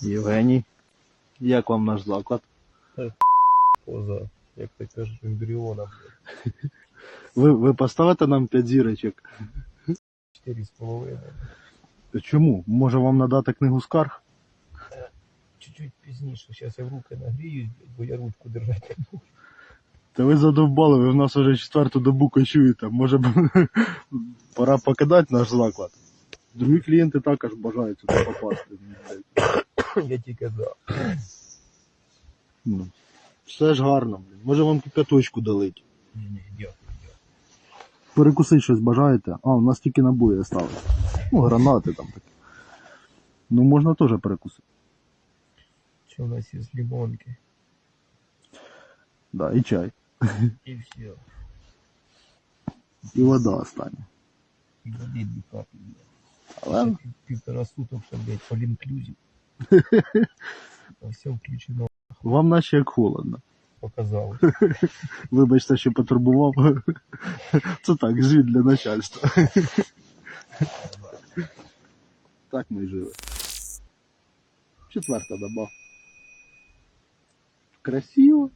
Євгеній, як вам наш заклад? поза, як ти кажеш, ембріона. Ви, ви поставите нам 5 зірочок? Чотири з половиною. Чому? Може вам надати книгу скарг? Чуть-чуть пізніше, зараз я в руки нагріюсь, бо я ручку держати не можу. Та ви задовбали, ви в нас уже четверту добу кочуєте. Може б пора покидати наш заклад. Другі клієнти також бажають сюди попасти. Я тільки за. Ну, все ж гарно, блін. Може вам кипяточку долить. Ні, ні, дякую. Перекусити щось бажаєте? А, у нас тільки набої осталось. Ну, гранати там такі. Ну, можна теж перекусити. Що у нас є лимонки? Да, і чай. І все. І вода остання. І води дві каплі. Але Півтора суток, що, блядь, по інклюзів. Все включено, вам наче як холодно. показали. Вибачте, що потурбував. Це так, звіт для начальства. Так ми й жили. Четверта доба. Красиво.